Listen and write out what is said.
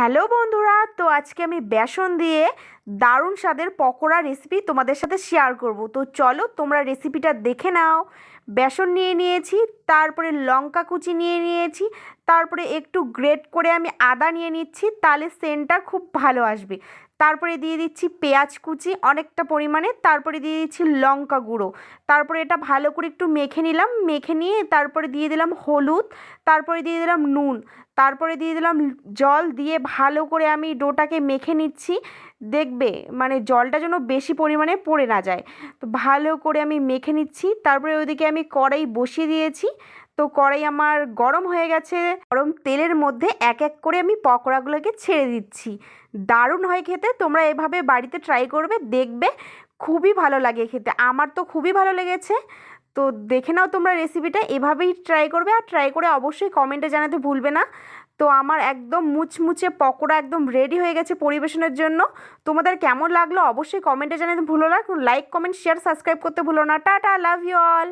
Hello বন্ধুরা, তো আজকে আমি বেসন দিয়ে দারুণ স্বাদের পকোড়া রেসিপি তোমাদের সাথে শেয়ার করব। তো চলো তোমরা রেসিপিটা দেখে নাও। বেসন নিয়ে নিয়েছি, তারপরে লঙ্কা কুচি নিয়ে নিয়েছি, তারপরে একটু গ্রেট করে আমি আদা নিয়ে নিচ্ছি, তাহলে সেন্টটা খুব ভালো আসবে। তারপরে দিয়ে দিচ্ছি পেঁয়াজ কুচি অনেকটা পরিমাণে, তারপরে দিয়ে দিচ্ছি লঙ্কা গুঁড়ো। তারপরে এটা ভালো করে একটু মেখে নিলাম, মেখে নিয়ে তারপরে দিয়ে দিলাম হলুদ, তারপরে দিয়ে দিলাম নুন, তারপরে দিয়ে দিলাম জল দিয়ে ভালো করে আমি ডোটাকে মেখে নিচ্ছি। দেখবে মানে জলটা যেন বেশি পরিমাণে পড়ে না যায়। তো ভালো করে আমি মেখে নিচ্ছি, তারপরে ওইদিকে আমি কড়াই বসিয়ে দিয়েছি। তো কড়াই আমার গরম হয়ে গেছে, গরম তেলের মধ্যে এক এক করে আমি পকোড়াগুলোকে ছেড়ে দিচ্ছি। দারুণ হয় খেতে, তোমরা এভাবে বাড়িতে ট্রাই করবে, দেখবে খুবই ভালো লাগে খেতে। আমার তো খুবই ভালো লেগেছে। তো দেখে নাও তোমরা রেসিপিটা এভাবেই ট্রাই করবে আর ট্রাই করে অবশ্যই কমেন্টে জানাতে ভুলবে না। তো আমার একদম মুচমুচে পকোড়া একদম রেডি হয়ে গেছে পরিবেশনের জন্য। তোমাদের কেমন লাগল অবশ্যই কমেন্টে জানাতে ভুলো না। লাইক কমেন্ট শেয়ার সাবস্ক্রাইব করতে ভুলো না। Tata love you all